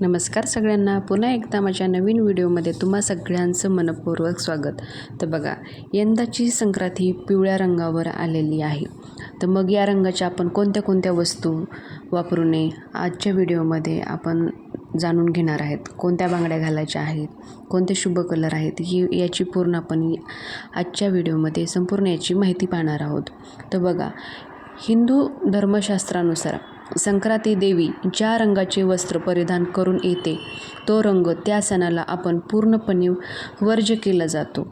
नमस्कार सगळ्यांना. पुन्हा एकदा माझ्या नवीन व्हिडिओमध्ये तुम्हा सगळ्यांचं मनपूर्वक स्वागत. तर बघा यंदाची संक्रांत ही पिवळ्या रंगावर आलेली आहे. तर मग या रंगाच्या आपण कोणत्या कोणत्या वस्तू वापरू नये आजच्या व्हिडिओमध्ये आपण जाणून घेणार आहेत? कोणत्या बांगड्या घालायच्या आहेत? कोणते शुभ कलर आहेत? ही याची पूर्ण आपण आजच्या व्हिडिओमध्ये संपूर्ण याची माहिती पाहणार आहोत. तर बघा हिंदू धर्मशास्त्रानुसार संक्रांती देवी ज्या रंगाचे वस्त्र परिधान करून येते तो रंग त्या सणाला आपण पूर्णपणे वर्ज केला जातो.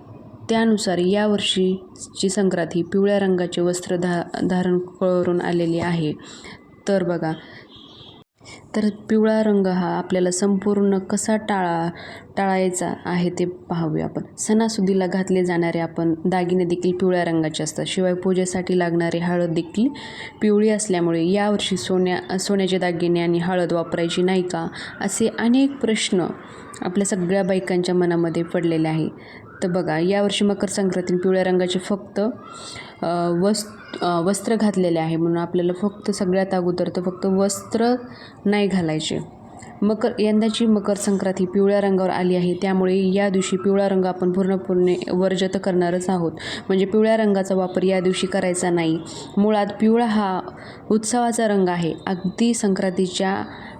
त्यानुसार यावर्षीची संक्रांत ही पिवळ्या रंगाचे वस्त्र धा धारण करून आलेली आहे. तर बघा तर पिवळा रंग हा आपल्याला संपूर्ण कसा टाळा टाळायचा आहे ते पाहूया आपण. सणासुदीला घातले जाणारे आपण दागिने देखील पिवळ्या रंगाचे असतात. शिवाय पूजेसाठी लागणारे हळद देखील पिवळी असल्यामुळे यावर्षी सोन्या सोन्याचे दागिने आणि हळद वापरायची नाही का? असे अनेक प्रश्न आपल्या सगळ्या बायकांच्या मनामध्ये पडलेले आहे. तर बघा यावर्षी मकर संक्रांती पिवळ्या रंगाचे फक्त वस् वस्त्र घातलेले आहे. म्हणून आपल्याला फक्त सगळ्यात अगोदर तर फक्त वस्त्र नाही घालायचे. मकर यंदाची मकर संक्रांत ही पिवळ्या रंगावर आली आहे. त्यामुळे या दिवशी पिवळा रंग आपण पूर्णपणे वर्ज तर करणारच आहोत. म्हणजे पिवळ्या रंगाचा वापर या दिवशी करायचा नाही. मुळात पिवळा हा उत्सवाचा रंग आहे. अगदी संक्रांतीच्या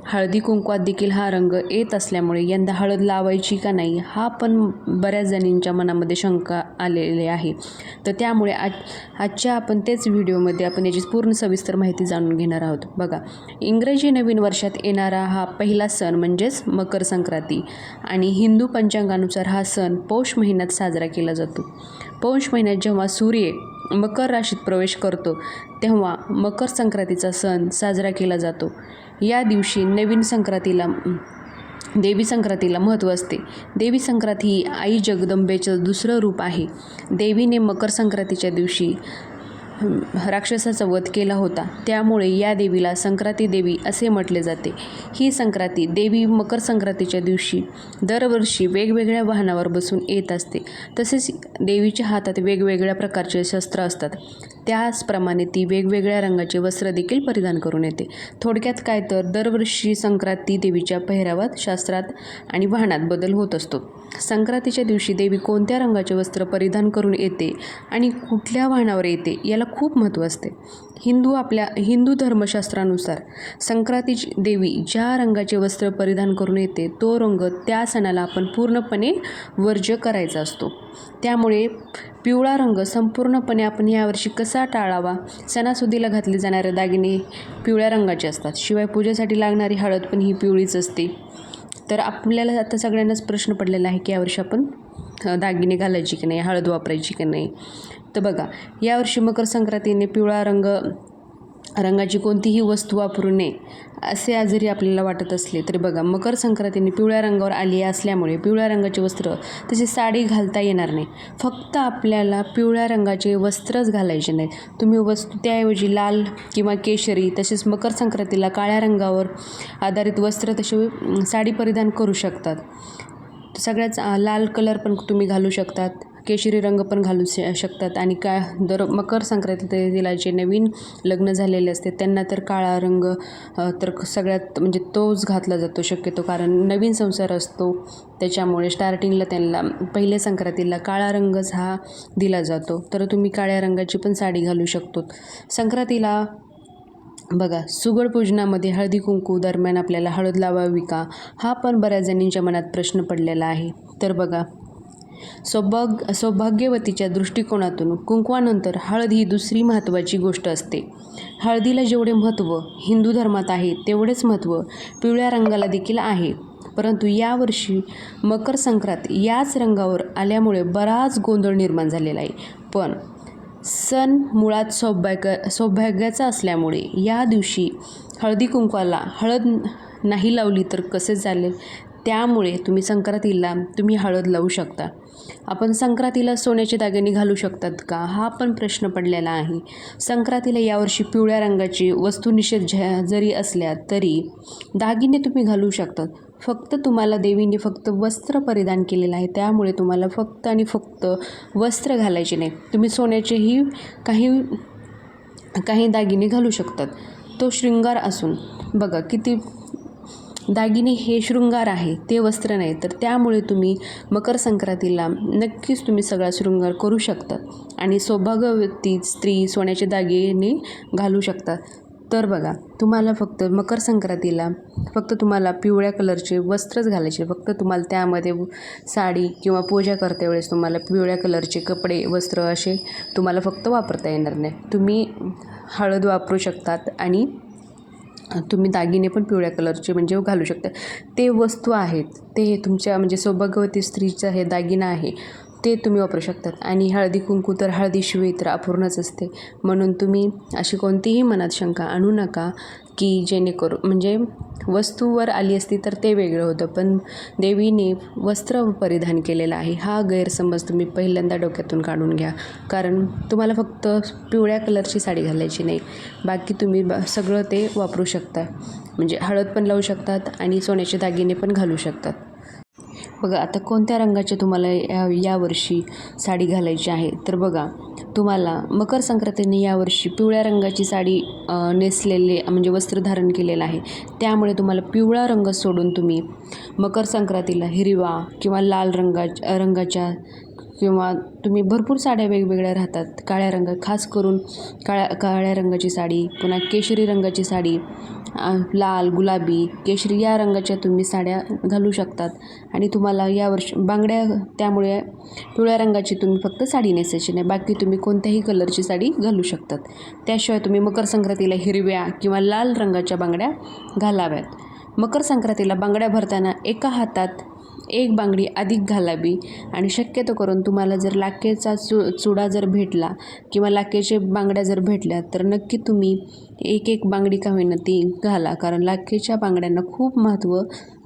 हळदी कुंकवात देखील हा रंग येत असल्यामुळे यंदा हळद लावायची का नाही हा पण बऱ्याच जणींच्या मनामध्ये शंका आलेली आहे. तर त्यामुळे आज आजच्या आपण तेच व्हिडिओमध्ये आपण याची पूर्ण सविस्तर माहिती जाणून घेणार आहोत. बघा इंग्रजी नवीन वर्षात येणारा हा पहिला सण म्हणजेच मकर संक्रांती आणि हिंदू पंचांगानुसार हा सण पौष महिन्यात साजरा केला जातो. पौष महिन्यात जेव्हा सूर्य मकर राशीत प्रवेश करतो तेव्हा मकर संक्रांतीचा सण साजरा केला जातो. या दिवशी नवीन संक्रांतीला देवी संक्रांतीला महत्त्व असते. देवी संक्रांत ही आई जगदंबेचं दुसरं रूप आहे. देवीने मकर संक्रांतीच्या दिवशी राक्षसाचा वध केला होता. त्यामुळे या देवीला संक्रांती देवी असे म्हटले जाते. ही संक्रांती देवी मकर संक्रांतीच्या दिवशी दरवर्षी वेगवेगळ्या वाहनावर बसून येत असते. तसेच देवीच्या हातात वेगवेगळ्या प्रकारचे शस्त्र असतात. त्याचप्रमाणे ती वेगवेगळ्या रंगाचे वस्त्र देखील परिधान करून येते. थोडक्यात काय तर दरवर्षी संक्रांती देवीच्या पेहरावात शास्त्रात आणि वाहनात बदल होत असतो. संक्रांतीच्या दिवशी देवी कोणत्या रंगाचे वस्त्र परिधान करून येते आणि कुठल्या वाहनावर येते याला खूप महत्त्व असते. हिंदू आपल्या हिंदू धर्मशास्त्रानुसार संक्रांतीची देवी ज्या रंगाचे वस्त्र परिधान करून येते तो रंग त्या सणाला आपण पूर्णपणे वर्ज करायचा असतो. त्यामुळे पिवळा रंग संपूर्णपणे आपण यावर्षी कसा टाळावा? सणासुदीला घातले जाणारे दागिने पिवळ्या रंगाचे असतात. शिवाय पूजेसाठी लागणारी हळद पण ही पिवळीच असते. तर आपल्याला आता सगळ्यांनाच प्रश्न पडलेला आहे की यावर्षी आपण दागिने घालायची की नाही हळद वापरायची की नाही? तर बघा यावर्षी मकर संक्रांतीने पिवळा रंग रंगाची कोणतीही वस्तू वापरू नये असे जरी आपल्याला वाटत असले तरी बघा मकर संक्रांतीने पिवळ्या रंगावर आली असल्यामुळे पिवळ्या रंगाचे वस्त्र तसे साडी घालता येणार नाही. फक्त आपल्याला पिवळ्या रंगाचे वस्त्रच घालायचे नाहीत. तुम्ही वस्तू त्याऐवजी लाल किंवा केशरी तसेच मकर संक्रांतीला काळ्या रंगावर आधारित वस्त्र तसे साडी परिधान करू शकतात. सगळ्याच लाल कलर पण तुम्ही घालू शकतात. केशरी रंग पण घालू श शकतात. आणि का दर मकर संक्रांतीला जे नवीन लग्न झालेले असते त्यांना तर काळा रंग तर सगळ्यात म्हणजे तोच घातला जातो शक्यतो. कारण नवीन संसार असतो त्याच्यामुळे स्टार्टिंगला त्यांना पहिल्या संक्रांतीला काळा रंगच हा दिला जातो. तर तुम्ही काळ्या रंगाची पण साडी घालू शकतो. संक्रांतीला बघा सुगड पूजनामध्ये हळदी कुंकू दरम्यान आपल्याला हळद लावावी का? हा पण बऱ्याच जणींच्या मनात प्रश्न पडलेला आहे. तर बघा सौभाग सौभाग्यवतीच्या दृष्टिकोनातून कुंकवानंतर हळद ही दुसरी महत्त्वाची गोष्ट असते. हळदीला जेवढे महत्त्व हिंदू धर्मात आहे तेवढेच महत्त्व पिवळ्या रंगाला देखील आहे. परंतु यावर्षी मकर संक्रांत याच रंगावर आल्यामुळे बराच गोंधळ निर्माण झालेला आहे. पण सण मुळात सौभाग्य सौभाग्याचा असल्यामुळे या दिवशी हळदी कुंकवाला हळद नाही लावली तर कसे चालेल? त्यामुळे तुम्ही संक्रांतीला तुम्ही हळद लावू शकता. आपण संक्रांतीला सोन्याचे दागिने घालू शकतात का? हा पण प्रश्न पडलेला आहे. संक्रांतीला यावर्षी पिवळ्या रंगाची वस्तुनिषेध झ जरी असल्या तरी दागिने तुम्ही घालू शकतात. फक्त तुम्हाला देवीने फक्त वस्त्र परिधान केलेलं आहे. त्यामुळे तुम्हाला फक्त आणि फक्त वस्त्र घालायचे नाही. तुम्ही सोन्याचेही काही काही दागिने घालू शकतात. तो शृंगार असून. बघा किती दागिने हे शृंगार आहे ते वस्त्र नाही तर त्यामुळे तुम्ही मकर संक्रांतीला नक्कीच तुम्ही सगळा शृंगार करू शकता आणि सौभाग्यवती स्त्री सोन्याचे दागिने घालू शकतात तर बघा तुम्हाला फक्त मकर संक्रांतीला फक्त तुम्हाला पिवळ्या कलरचे वस्त्रच घालायचे फक्त तुम्हाला त्यामध्ये साडी किंवा पूजा करते वेळेस तुम्हाला पिवळ्या कलरचे कपडे वस्त्र असे तुम्हाला फक्त वापरता येणार नाही. तुम्ही हळद वापरू शकतात आणि तुम्ही दागिने पण पिवळ्या कलरचे म्हणजे घालू शकता. ते वस्तू आहेत ते तुमच्या म्हणजे सौभाग्यवती स्त्रीचं हे दागिना आहे ते तुम्ही वापरू शकतात. आणि हळदी कुंकू तर हळदीशिवाय तर अपूर्णच असते. म्हणून तुम्ही अशी कोणतीही मनात शंका आणू नका की जेणेकरून म्हणजे वस्तूवर आली असती तर ते वेगळं होतं. पण देवीने वस्त्र परिधान केलेलं आहे. हा गैरसमज तुम्ही पहिल्यांदा डोक्यातून काढून घ्या. कारण तुम्हाला फक्त पिवळ्या कलरची साडी घालायची नाही. बाकी तुम्ही ब सगळं ते वापरू शकता. म्हणजे हळद पण लावू शकतात आणि सोन्याचे दागिने पण घालू शकतात. बघा आता कोणत्या रंगाचे तुम्हाला या यावर्षी साडी घालायची आहे? तर बघा तुम्हाला मकर संक्रांतीने यावर्षी पिवळ्या रंगाची साडी नेसलेले म्हणजे वस्त्र धारण केलेलं आहे. त्यामुळे तुम्हाला पिवळा रंग सोडून तुम्ही मकर संक्रांतीला हिरवा किंवा लाल रंगा रंगाच्या किंवा तुम्ही भरपूर साड्या वेगवेगळ्या राहतात. काळ्या रंग खास करून काळ्या काळ्या रंगाची साडी पुन्हा केशरी रंगाची साडी लाल गुलाबी केशरी या रंगाच्या तुम्ही साड्या घालू शकतात. आणि तुम्हाला यावर्षी बांगड्या त्यामुळे पिवळ्या रंगाची तुम्ही फक्त साडी नेसायची नाही बाकी तुम्ही कोणत्याही कलरची साडी घालू शकतात. त्याशिवाय तुम्ही मकर संक्रांतीला हिरव्या किंवा लाल रंगाच्या बांगड्या घालाव्यात. मकर संक्रांतीला बांगड्या भरताना एका हातात एक बांगडी अधिक घालावी आणि शक्यतो करून तुम्हाला जर लाखेचा चु चुडा जर भेटला किंवा लाखेचे बांगड्या जर भेटल्या तर नक्की तुम्ही एक एक बांगडी का होईना ती घाला. कारण लाखेच्या बांगड्यांना खूप महत्त्व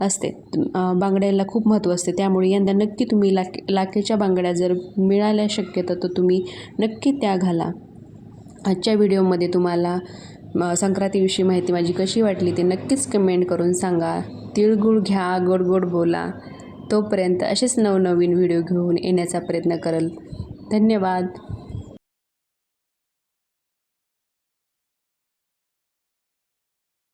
असते. बांगड्याला खूप महत्त्व असते. त्यामुळे यंदा नक्की तुम्ही लाखे लाखेच्या बांगड्या जर मिळाल्या शक्यता तर तुम्ही नक्की त्या घाला. आजच्या व्हिडिओमध्ये तुम्हाला संक्रांतीविषयी माहिती माझी कशी वाटली ते नक्कीच कमेंट करून सांगा. तिळगुळ घ्या गोड गोड बोला. तोपर्यंत असेच नवनवीन व्हिडिओ घेऊन येण्याचा प्रयत्न करेल. धन्यवाद.